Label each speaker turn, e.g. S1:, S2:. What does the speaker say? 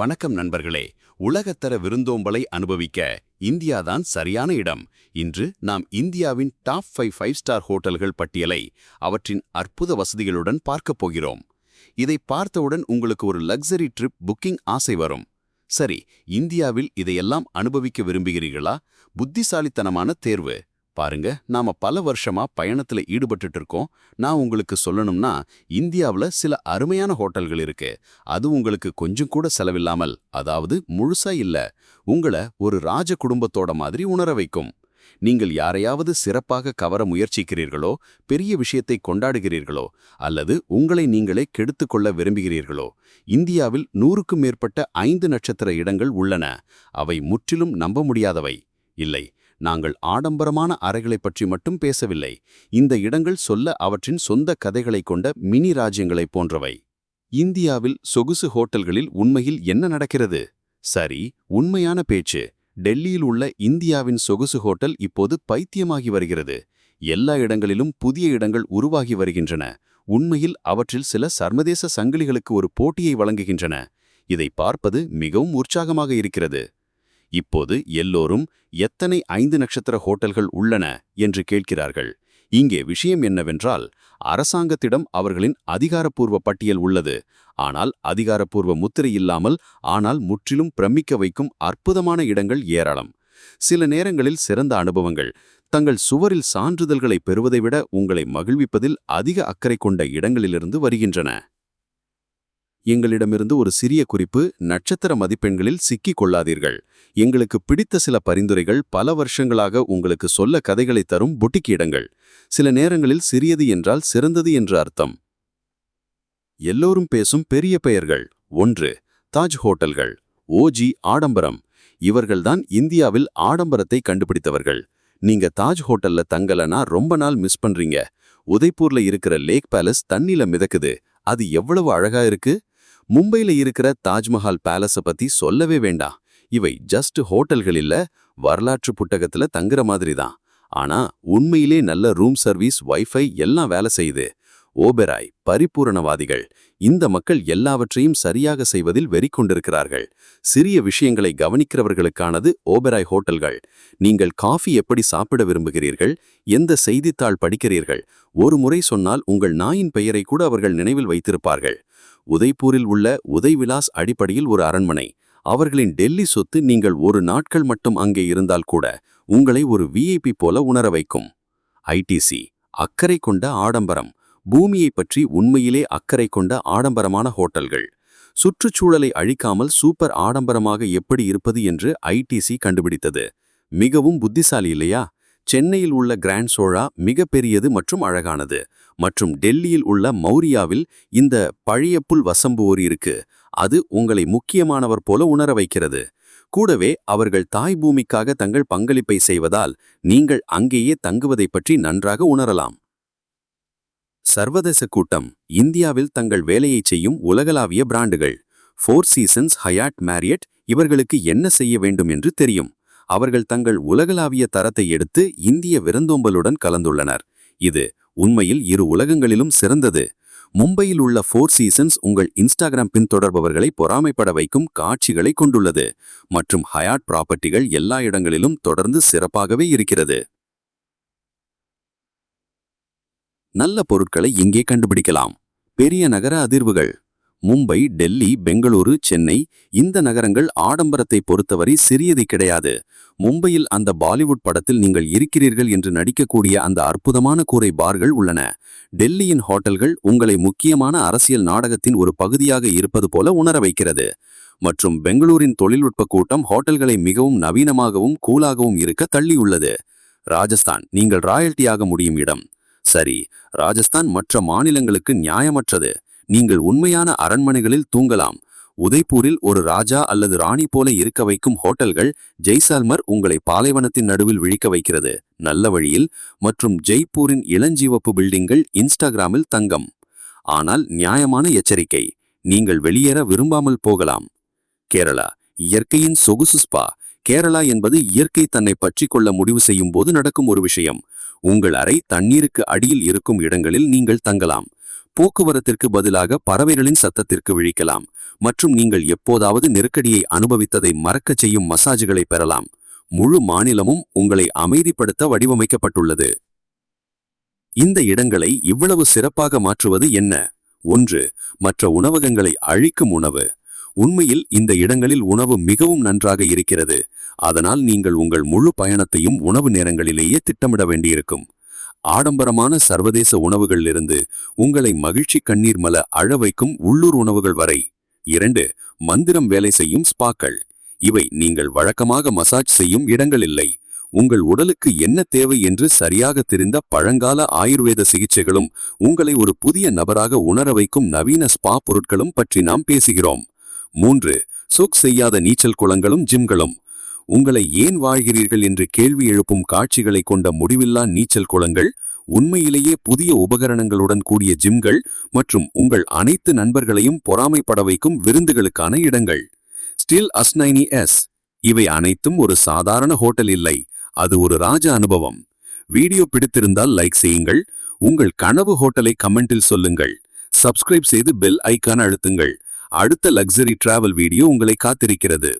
S1: வணக்கம் நண்பர்களே. உலகத்தர விருந்தோம்பலை அனுபவிக்க இந்தியாதான் சரியான இடம். இன்று நாம் இந்தியாவின் டாப் ஃபைவ் ஃபைவ் ஸ்டார் ஹோட்டல்கள் பட்டியலை அவற்றின் அற்புத வசதிகளுடன் பார்க்கப் போகிறோம். இதை பார்த்தவுடன் உங்களுக்கு ஒரு லக்ஸரி ட்ரிப் புக்கிங் ஆசை வரும். சரி இந்தியாவில் இதையெல்லாம் அனுபவிக்க விரும்புகிறீர்களா? புத்திசாலித்தனமான தேர்வு. பாருங்க நாம பல வருஷமா பயணத்துல ஈடுபட்டுட்டு இருக்கோம் நான் உங்களுக்கு சொல்லணும்னா இந்தியாவுல சில அருமையான ஹோட்டல்கள் இருக்கு. அது உங்களுக்கு கொஞ்சம் கூட செலவில்லாமல் அதாவது முழுசா இல்ல உங்களை ஒரு ராஜ குடும்பத்தோட மாதிரி உணர வைக்கும். நீங்கள் யாரையாவது சிறப்பாக கவர முயற்சிக்கிறீர்களோ பெரிய விஷயத்தை கொண்டாடுகிறீர்களோ அல்லது உங்களை நீங்களே கெடுத்துக் கொள்ள விரும்புகிறீர்களோ இந்தியாவில் நூறுக்கும் மேற்பட்ட ஐந்து நட்சத்திர இடங்கள் உள்ளன. அவை முற்றிலும் நம்ப முடியாதவை. இல்லை நாங்கள் ஆடம்பரமான அறைகளைப் பற்றி மட்டும் பேசவில்லை. இந்த இடங்கள் சொல்ல அவற்றின் சொந்த கதைகளைக் கொண்ட மினி ராஜ்யங்களைப் போன்றவை. இந்தியாவில் சொகுசு ஹோட்டல்களில் உண்மையில் என்ன நடக்கிறது? சரி உண்மையான பேச்சு. டெல்லியில் உள்ள இந்தியாவின் சொகுசு ஹோட்டல் இப்போது பைத்தியமாகி வருகிறது. எல்லா இடங்களிலும் புதிய இடங்கள் உருவாகி வருகின்றன. உண்மையில் அவற்றில் சில சர்வதேச சங்கிலிகளுக்கு ஒரு போட்டியை வழங்குகின்றன. இதை பார்ப்பது மிகவும் உற்சாகமாக இருக்கிறது. இப்போது எல்லோரும் எத்தனை ஐந்து நட்சத்திர ஹோட்டல்கள் உள்ளன என்று கேட்கிறார்கள். இங்கே விஷயம் என்னவென்றால் அரசாங்கத்திடம் அவர்களின் அதிகாரப்பூர்வ பட்டியல் உள்ளது. ஆனால் அதிகாரப்பூர்வ முத்திரை இல்லாமல் ஆனால் முற்றிலும் பிரமிக்க வைக்கும் அற்புதமான இடங்கள் ஏராளம். சில நேரங்களில் சிறந்த அனுபவங்கள். தங்கள் சுவரில் சான்றிதழ்களை பெறுவதை விட உங்களை மகிழ்விப்பதில் அதிக அக்கறை கொண்ட இடங்களிலிருந்து வருகின்றன. எங்களிடமிருந்து ஒரு சிறிய குறிப்பு நட்சத்திர மதிப்பெண்களில் சிக்கிக் கொள்ளாதீர்கள். எங்களுக்கு பிடித்த சில பரிந்துரைகள் பல வருஷங்களாக உங்களுக்கு சொல்ல கதைகளை தரும் புட்டிக் இடங்கள். சில நேரங்களில் சிறியது என்றால் சிறந்தது என்று அர்த்தம். எல்லோரும் பேசும் பெரிய பெயர்கள். ஒன்று தாஜ் ஹோட்டல்கள். ஓஜி ஆடம்பரம். இவர்கள்தான் இந்தியாவில் ஆடம்பரத்தை கண்டுபிடித்தவர்கள். நீங்க தாஜ் ஹோட்டல்ல தங்கலனா ரொம்ப நாள் மிஸ் பண்றீங்க. உதய்பூர்ல இருக்கிற லேக் பேலஸ் தண்ணில மிதக்குது. அது எவ்வளவு அழகா இருக்கு? மும்பைல இருக்கிற தாஜ்மஹால் பேலஸ பத்தி சொல்லவே வேண்டாம். இவை ஜஸ்ட் ஹோட்டல்கள் இல்ல வரலாற்று புட்டகத்துல தங்குற மாதிரி தான் ஆனா உண்மையிலே நல்ல ரூம் சர்வீஸ் வைஃபை எல்லாம் வேலை செய்யுது. ஓபெராய் பரிபூரணவாதிகள் இந்த மக்கள் எல்லாவற்றையும் சரியாக செய்வதில் வெறி கொண்டிருக்கிறார்கள். சிறிய விஷயங்களை கவனிக்கிறவர்களுக்கானது ஓபெராய் ஹோட்டல்கள். நீங்கள் காஃபி எப்படி சாப்பிட விரும்புகிறீர்கள் எந்த செய்தித்தாள் படிக்கிறீர்கள் ஒரு முறை சொன்னால் உங்கள் நாயின் பெயரை கூட அவர்கள் நினைவில் வைத்திருப்பார்கள். உதய்பூரில் உள்ள உதய்விலாஸ் அடிப்படையில் ஒரு அரண்மனை. அவர்களின் டெல்லி சொத்து நீங்கள் ஒரு நாட்கள் மட்டும் அங்கே இருந்தால் கூட உங்களை ஒரு விஐபி போல உணர வைக்கும். ஐடிசி அக்கறை கொண்ட ஆடம்பரம். பூமியை பற்றி உண்மையிலே அக்கறை கொண்ட ஆடம்பரமான ஹோட்டல்கள். சுற்றுச்சூழலை அழிக்காமல் சூப்பர் ஆடம்பரமாக எப்படி இருப்பது என்று ஐடிசி கண்டுபிடித்தது. மிகவும் புத்திசாலி இல்லையா? சென்னையில் உள்ள கிராண்ட் சோழா மிகப்பெரியது மற்றும் அழகானது. மற்றும் டெல்லியில் உள்ள மௌரியாவில் இந்த பழைய புல் வசம்புவோர் இருக்கு. அது உங்களை முக்கியமானவர் போல உணர வைக்கிறது. கூடவே அவர்கள் தாய் பூமிக்காக தங்கள் பங்களிப்பை செய்வதால் நீங்கள் அங்கேயே தங்குவதை பற்றி நன்றாக உணரலாம். சர்வதேச கூட்டம் இந்தியாவில் தங்கள் வேலையை செய்யும் உலகளாவிய பிராண்டுகள். ஃபோர் சீசன்ஸ் ஹயாட் மேரியட் இவர்களுக்கு என்ன செய்ய வேண்டும் என்று தெரியும். அவர்கள் தங்கள் உலகளாவிய தரத்தை எடுத்து இந்திய விருந்தோம்பலுடன் கலந்துள்ளனர். இது உண்மையில் இரு உலகங்களிலும் சிறந்தது. மும்பையில் உள்ள ஃபோர் சீசன்ஸ் உங்கள் இன்ஸ்டாகிராம் பின்தொடர்பவர்களை பொறாமைப்பட வைக்கும் காட்சிகளை கொண்டுள்ளது. மற்றும் ஹயாட் ப்ராப்பர்ட்டிகள் எல்லா இடங்களிலும் தொடர்ந்து சிறப்பாகவே இருக்கிறது. நல்ல பொருட்களை இங்கே கண்டுபிடிக்கலாம். பெரிய நகர அதிர்வுகள். மும்பை டெல்லி பெங்களூரு சென்னை இந்த நகரங்கள் ஆடம்பரத்தை பொறுத்தவரை சிறியது கிடையாது. மும்பையில் அந்த பாலிவுட் படத்தில் நீங்கள் இருக்கிறீர்கள் என்று நடிக்கக்கூடிய அந்த அற்புதமான கூரை பார்கள் உள்ளன. டெல்லியின் ஹோட்டல்கள் உங்களை முக்கியமான அரசியல் நாடகத்தின் ஒரு பகுதியாக இருப்பது போல உணர வைக்கிறது. மற்றும் பெங்களூரின் தொழில்நுட்ப கூட்டம் ஹோட்டல்களை மிகவும் நவீனமாகவும் கூலாகவும் இருக்க தள்ளியுள்ளது. ராஜஸ்தான் நீங்கள் ராயல்ட்டியாக முடியும் இடம். சரி ராஜஸ்தான் மற்ற மாநிலங்களுக்கு நியாயமற்றது. நீங்கள் உண்மையான அரண்மனைகளில் தூங்கலாம். உதய்பூரில் ஒரு ராஜா அல்லது ராணி போல இருக்க வைக்கும் ஹோட்டல்கள் ஜெய்சால்மர் உங்களை பாலைவனத்தின் நடுவில் விழிக்க வைக்கிறது. நல்ல வழியில் மற்றும் ஜெய்ப்பூரின் இளஞ்சிவப்பு பில்டிங்கள் இன்ஸ்டாகிராமில் தங்கம். ஆனால் நியாயமான எச்சரிக்கை நீங்கள் வெளியேற விரும்பாமல் போகலாம். கேரளா இயற்கையின் சொகுசு ஸ்பா. கேரளா என்பது இயற்கை தன்னை பற்றி கொள்ள முடிவு செய்யும் போது நடக்கும் ஒரு விஷயம். உங்கள் அறை தண்ணீருக்கு அடியில் இருக்கும் இடங்களில் நீங்கள் தங்கலாம்.
S2: போக்குவரத்திற்கு பதிலாக பறவைகளின் சத்தத்திற்கு விழிக்கலாம். மற்றும் நீங்கள் எப்போதாவது நெருக்கடியை அனுபவித்ததை மறக்கச் செய்யும் மசாஜுகளை பெறலாம். முழு மாநிலமும் உங்களை அமைதிப்படுத்த வடிவமைக்கப்பட்டுள்ளது. இந்த இடங்களை இவ்வளவு சிறப்பாக மாற்றுவது என்ன? ஒன்று மற்ற உணவகங்களை அழிக்கும் உணவு. உண்மையில் இந்த இடங்களில் உணவு மிகவும் நன்றாக இருக்கிறது. அதனால் நீங்கள் உங்கள் முழு பயணத்தையும் உணவு நேரங்களிலேயே திட்டமிட வேண்டியிருக்கும். ஆடம்பரமான சர்வதேச உணவுகளிலிருந்து உங்களை மகிழ்ச்சி கண்ணீர் மல அழ வைக்கும் உள்ளூர் உணவுகள் வரை. இரண்டு மந்திரம் வேலை செய்யும் ஸ்பாக்கள். இவை நீங்கள் வழக்கமாக மசாஜ் செய்யும் இடங்கள் இல்லை. உங்கள் உடலுக்கு என்ன தேவை என்று சரியாக தெரிந்த பழங்கால ஆயுர்வேத சிகிச்சைகளும் உங்களை ஒரு புதிய நபராக உணர வைக்கும் நவீன ஸ்பா பொருட்களும் பற்றி நாம் பேசுகிறோம். மூன்று சோக் செய்யாத நீச்சல் குளங்களும் ஜிம்களும். உங்களை ஏன் வாழ்கிறீர்கள் என்று கேள்வி எழுப்பும் காட்சிகளை கொண்ட முடிவில்லா நீச்சல் குளங்கள் உண்மையிலேயே புதிய உபகரணங்களுடன் கூடிய ஜிம்கள் மற்றும் உங்கள் அனைத்து நண்பர்களையும் பொறாமைப்பட வைக்கும் விருந்துகளுக்கான இடங்கள். ஸ்டில் அஸ்னைனி எஸ். இவை அனைத்தும் ஒரு சாதாரண ஹோட்டல் இல்லை அது ஒரு ராஜ அனுபவம். வீடியோ பிடித்திருந்தால் லைக் செய்யுங்கள் உங்கள் கனவு ஹோட்டலை கமெண்டில் சொல்லுங்கள் சப்ஸ்கிரைப் செய்து பெல் ஐக்கான் அழுத்துங்கள். அடுத்த லக்ஸரி டிராவல் வீடியோ உங்களை காத்திருக்கிறது.